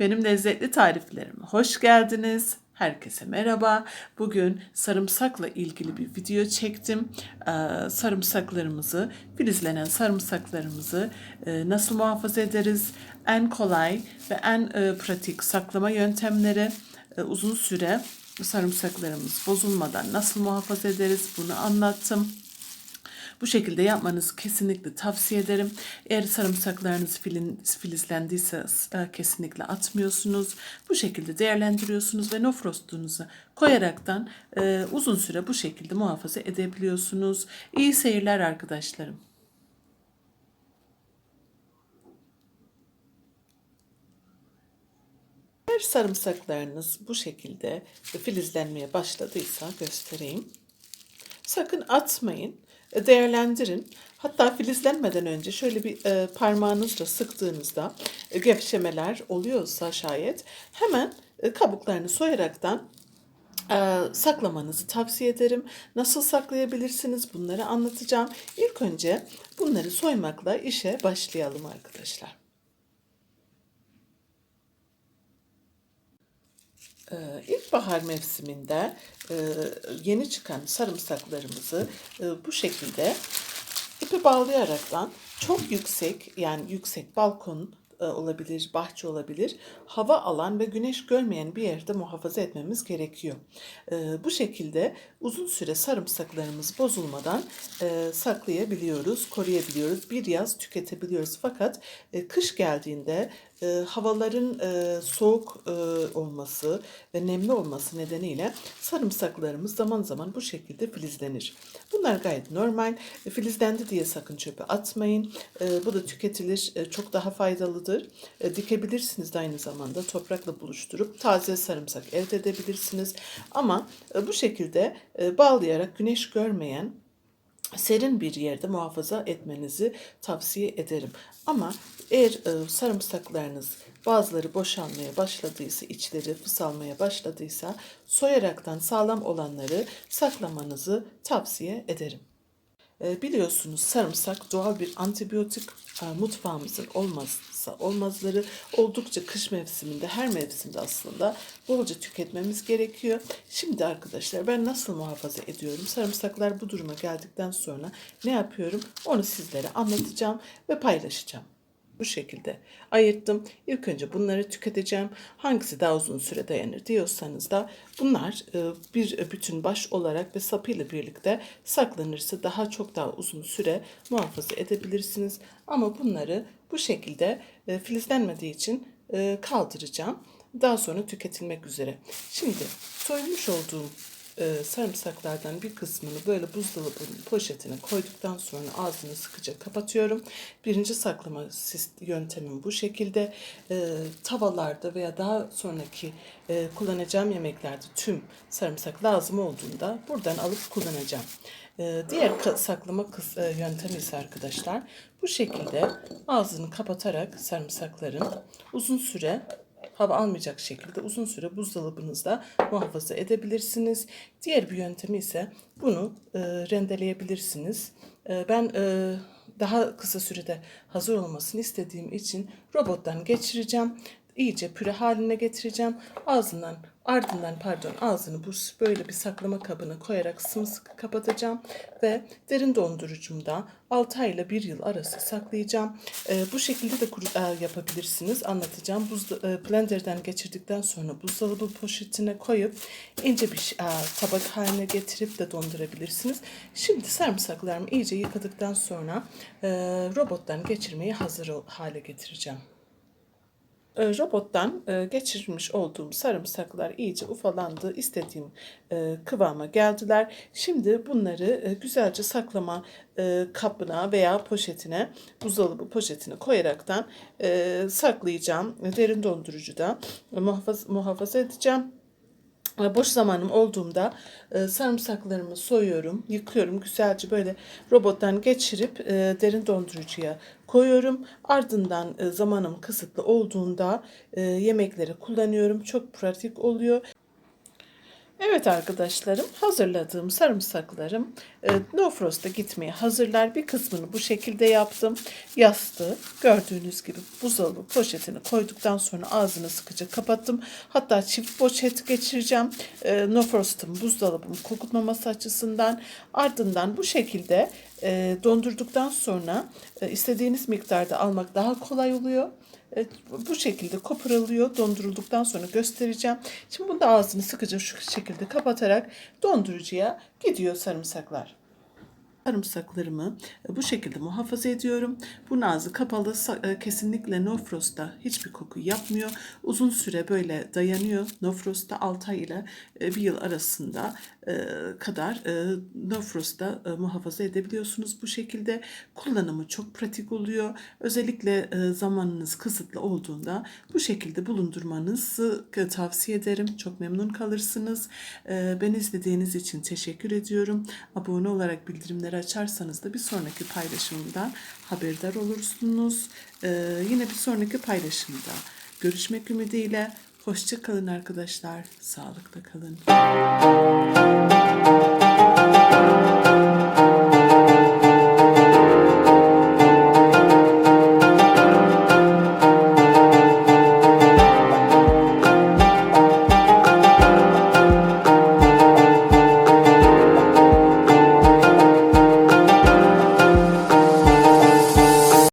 Benim lezzetli tariflerime hoş geldiniz. Herkese merhaba. Bugün sarımsakla ilgili bir video çektim. Ee, sarımsaklarımızı, filizlenen sarımsaklarımızı e, nasıl muhafaza ederiz? En kolay ve en e, pratik saklama yöntemleri e, uzun süre sarımsaklarımız bozulmadan nasıl muhafaza ederiz bunu anlattım. Bu şekilde yapmanızı kesinlikle tavsiye ederim. Eğer sarımsaklarınız filin, filizlendiyse e, kesinlikle atmıyorsunuz. Bu şekilde değerlendiriyorsunuz ve nofrostunuza koyaraktan e, uzun süre bu şekilde muhafaza edebiliyorsunuz. İyi seyirler arkadaşlarım. Eğer sarımsaklarınız bu şekilde filizlenmeye başladıysa göstereyim. Sakın atmayın. Değerlendirin. Hatta filizlenmeden önce şöyle bir e, parmağınızla sıktığınızda e, gevşemeler oluyorsa şayet hemen e, kabuklarını soyaraktan e, saklamanızı tavsiye ederim. Nasıl saklayabilirsiniz bunları anlatacağım. İlk önce bunları soymakla işe başlayalım arkadaşlar. Ee, İlkbahar mevsiminde e, yeni çıkan sarımsaklarımızı e, bu şekilde ipe bağlayaraktan çok yüksek yani yüksek balkon e, olabilir, bahçe olabilir, hava alan ve güneş görmeyen bir yerde muhafaza etmemiz gerekiyor. Bu şekilde uzun süre sarımsaklarımız bozulmadan saklayabiliyoruz, koruyabiliyoruz, bir yaz tüketebiliyoruz. Fakat kış geldiğinde e, havaların e, soğuk e, olması ve nemli olması nedeniyle sarımsaklarımız zaman zaman bu şekilde filizlenir. Bunlar gayet normal. E, filizlendi diye sakın çöpe atmayın. Bu da tüketilir. Çok daha faydalıdır. Dikebilirsiniz de aynı zamanda toprakla buluşturup taze sarımsak elde edebilirsiniz. Ama bu şekilde bağlayarak güneş görmeyen serin bir yerde muhafaza etmenizi tavsiye ederim. Ama eğer e, sarımsaklarınız bazıları boşalmaya başladıysa, içleri fısalmaya başladıysa soyaraktan sağlam olanları saklamanızı tavsiye ederim. E, biliyorsunuz sarımsak doğal bir antibiyotik e, mutfağımızın olmazsa olmazları oldukça kış mevsiminde her mevsimde aslında bolca tüketmemiz gerekiyor. Şimdi arkadaşlar ben nasıl muhafaza ediyorum? Sarımsaklar bu duruma geldikten sonra ne yapıyorum? Onu sizlere anlatacağım ve paylaşacağım. Bu şekilde ayırttım. İlk önce bunları tüketeceğim. Hangisi daha uzun süre dayanır diyorsanız da bunlar e, bir bütün baş olarak ve sapıyla birlikte saklanırsa daha çok daha uzun süre muhafaza edebilirsiniz. Ama bunları bu şekilde e, filizlenmediği için e, kaldıracağım. Daha sonra tüketilmek üzere. Şimdi soymuş olduğum e, sarımsaklardan bir kısmını böyle buzdolabının poşetine koyduktan sonra ağzını sıkıca kapatıyorum. Birinci saklama yöntemim bu şekilde. E, tavalarda veya daha sonraki e, kullanacağım yemeklerde tüm sarımsak lazım olduğunda buradan alıp kullanacağım. E, diğer saklama e, yöntemi ise arkadaşlar bu şekilde ağzını kapatarak sarımsakların uzun süre hava almayacak şekilde uzun süre buzdolabınızda muhafaza edebilirsiniz. Diğer bir yöntemi ise bunu e, rendeleyebilirsiniz. E, ben e, daha kısa sürede hazır olmasını istediğim için robottan geçireceğim. İyice püre haline getireceğim. Ağzından ardından pardon ağzını bu böyle bir saklama kabına koyarak sımsıkı kapatacağım ve derin dondurucumda 6 ay ile 1 yıl arası saklayacağım. Ee, bu şekilde de kuru, e, yapabilirsiniz. Anlatacağım. Buz, e, blenderden geçirdikten sonra buzdolabı poşetine koyup ince bir e, tabak haline getirip de dondurabilirsiniz. Şimdi sarımsaklarımı iyice yıkadıktan sonra e, robottan geçirmeyi hazır hale getireceğim. E, robottan e, geçirmiş olduğum sarımsaklar iyice ufalandı. istediğim e, kıvama geldiler. Şimdi bunları güzelce saklama kabına veya poşetine, buzdolabı poşetine koyaraktan saklayacağım. Derin dondurucuda muhafaza, muhafaza edeceğim. Boş zamanım olduğumda e, sarımsaklarımı soyuyorum, yıkıyorum. Güzelce böyle robottan geçirip e, derin dondurucuya koyuyorum. Ardından e, zamanım kısıtlı olduğunda yemeklere kullanıyorum. Çok pratik oluyor. Evet arkadaşlarım hazırladığım sarımsaklarım e, No Frost'a gitmeye hazırlar. Bir kısmını bu şekilde yaptım. Yastığı gördüğünüz gibi buzdolabı poşetini koyduktan sonra ağzını sıkıca kapattım. Hatta çift poşet geçireceğim. E, no Frost'un buzdolabımı kokutmaması açısından. Ardından bu şekilde e, dondurduktan sonra e, istediğiniz miktarda almak daha kolay oluyor. Evet, bu şekilde koparılıyor. Dondurulduktan sonra göstereceğim. Şimdi bunu da ağzını sıkıca şu şekilde kapatarak dondurucuya gidiyor sarımsaklar. Sarımsaklarımı e, bu şekilde muhafaza ediyorum. Bu ağzı kapalı e, kesinlikle no frost'ta hiçbir koku yapmıyor. Uzun süre böyle dayanıyor. No frost'ta 6 ay ile e, bir yıl arasında e, kadar e, no frost'ta e, muhafaza edebiliyorsunuz. Bu şekilde kullanımı çok pratik oluyor. Özellikle e, zamanınız kısıtlı olduğunda bu şekilde bulundurmanızı e, tavsiye ederim. Çok memnun kalırsınız. E, Beni izlediğiniz için teşekkür ediyorum. Abone olarak bildirimleri açarsanız da bir sonraki paylaşımımdan haberdar olursunuz. E, Yine bir sonraki paylaşımda görüşmek ümidiyle. Hoşça kalın arkadaşlar. Sağlıkla kalın.